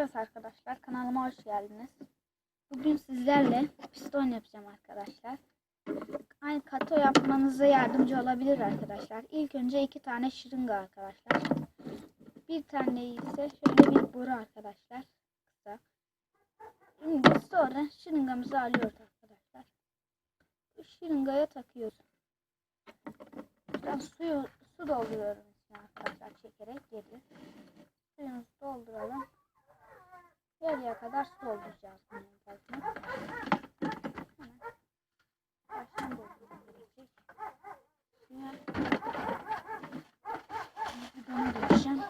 Evet arkadaşlar kanalıma hoş geldiniz. Bugün sizlerle piston yapacağım arkadaşlar. Aynı kato yapmanıza yardımcı olabilir arkadaşlar. İlk önce iki tane şırınga arkadaşlar. Bir tane ise şöyle bir boru arkadaşlar. Şimdi sonra şırıngamızı alıyoruz arkadaşlar. Bu şırıngaya takıyoruz. Biraz suyu, su dolduruyorum arkadaşlar çekerek geri. Suyumuzu dolduralım. Yarıya kadar su dolduracağız baştan. Suya bidona dökeceğim.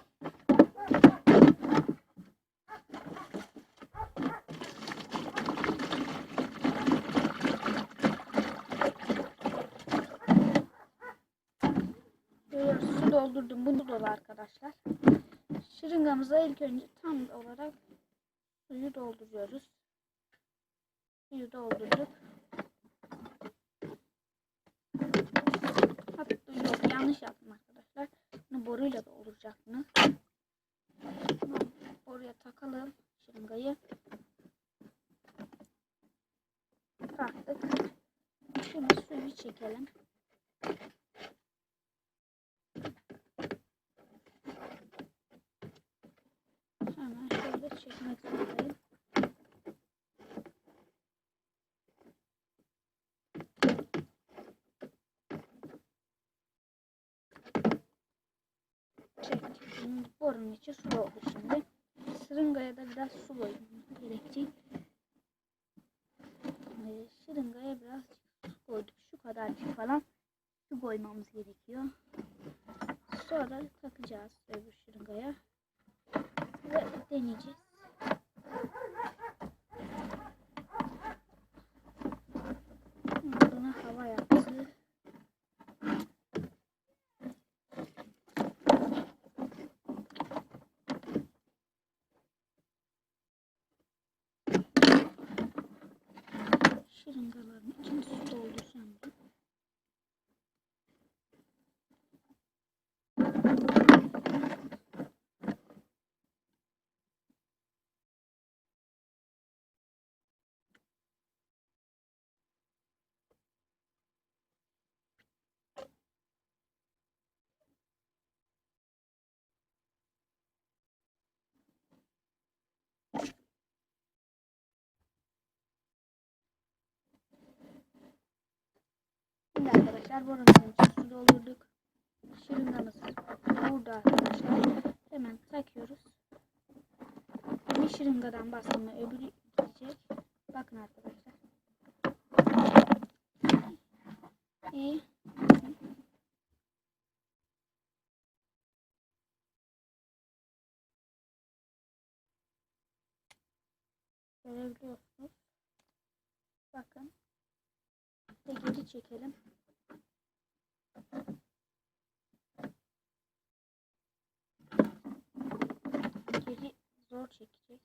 Doldurdum. Bunu dolu arkadaşlar. Şırıngamıza ilk önce tam olarak suyu dolduruyoruz. Suyu doldurduk. Hatta yok yanlış yaptım arkadaşlar. Bunu boruyla dolduracaktınız. Boruya takalım şırıngayı. Taktık. Şimdi suyu çekelim. Hemen şöyle çekmek zorundayım. Çektik. Şimdi borunun içi su oldu şimdi. Şırıngaya da biraz su koymamız gerekecek. Ee, şırıngaya biraz su koyduk. Şu kadarcık falan su koymamız gerekiyor. Sonra takacağız öbür şırıngaya ve deneyeceğiz. Buna hava yaptı. Şırıngaların için su dolduracağım ben. Şimdi arkadaşlar borunun için su doldurduk. Şırıngamız burada arkadaşlar. Hemen takıyoruz. Bir şırıngadan bastım öbürü gidecek. Bakın arkadaşlar. İyi. Görebiliyorsunuz. Bakın. Ve geri çekelim. Geri zor çekecek.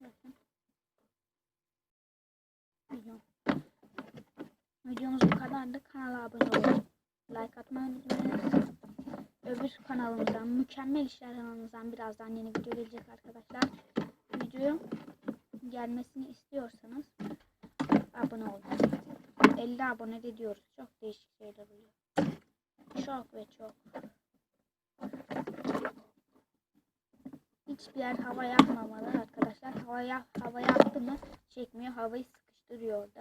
Bakın. Video. Videomuz bu kadardı. Kanala abone olun. Like atmayı unutmayın. Öbür kanalımızdan, mükemmel işler kanalımızdan birazdan yeni video gelecek arkadaşlar. Video gelmesini istiyorsanız abone olun. 50 abone de diyoruz. Çok değişik şeyler oluyor. Çok ve çok. Hiçbir yer hava yapmamalı arkadaşlar. Hava, ya- hava yaptı mı çekmiyor. Havayı sıkıştırıyor orada.